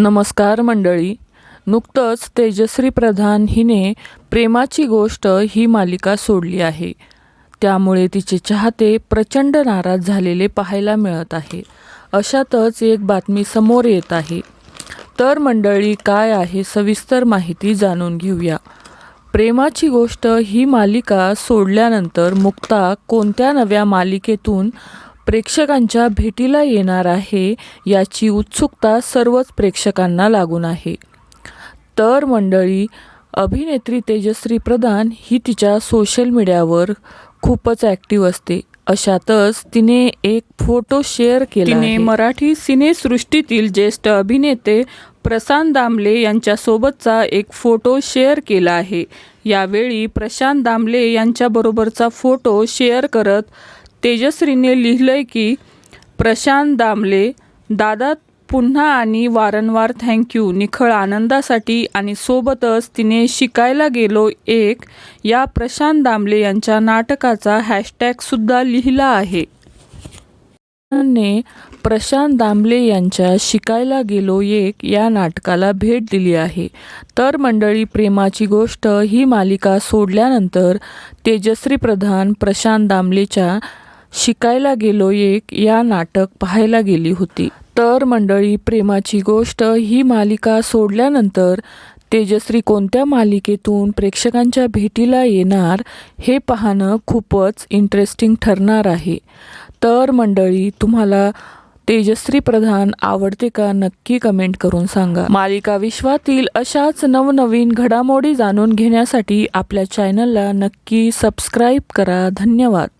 नमस्कार मंडळी. नुकतंच तेजश्री प्रधान हिने प्रेमाची गोष्ट ही मालिका सोडली आहे. त्यामुळे तिचे चाहते प्रचंड नाराज झालेले पाहायला मिळत आहे. अशातच एक बातमी समोर येत आहे. तर मंडळी काय आहे सविस्तर माहिती जाणून घेऊया. प्रेमाची गोष्ट ही मालिका सोडल्यानंतर मुक्ता कोणत्या नव्या मालिकेतून प्रेक्षकांच्या भेटीला येणार आहे याची उत्सुकता सर्वच प्रेक्षकांना लागून आहे. तर मंडळी अभिनेत्री तेजश्री प्रधान ही तिच्या सोशल मीडियावर खूपच ॲक्टिव्ह असते. अशातच तिने एक फोटो शेअर केला तिने मराठी सिनेसृष्टीतील ज्येष्ठ अभिनेते प्रशांत दामले यांच्यासोबतचा एक फोटो शेअर केला आहे. यावेळी प्रशांत दामले यांच्याबरोबरचा फोटो शेअर करत तेजश्रीने लिहिलंय की प्रशांत दामले दादा पुन्हा आणि वारंवार थँक्यू निखळ आनंदासाठी आणि सोबतच तिने शिकायला गेलो एक या प्रशांत दामले यांच्या नाटकाचा हॅशटॅगसुद्धा लिहिला आहे. ने प्रशांत दामले यांच्या शिकायला गेलो एक या नाटकाला भेट दिली आहे. तर मंडळी प्रेमाची गोष्ट ही मालिका सोडल्यानंतर तेजश्री प्रधान प्रशांत दामलेच्या शिकायला गेलो एक या नाटक पाहायला गेली होती. तर मंडळी प्रेमाची गोष्ट ही मालिका सोडल्यानंतर तेजश्री कोणत्या मालिकेतून प्रेक्षकांच्या भेटीला येणार हे पाहणं खूपच इंटरेस्टिंग ठरणार आहे. तर मंडळी तुम्हाला तेजश्री प्रधान आवडते का नक्की कमेंट करून सांगा. मालिका विश्वातील अशाच नवनवीन घडामोडी जाणून घेण्यासाठी आपल्या चॅनलला नक्की सबस्क्राईब करा. धन्यवाद.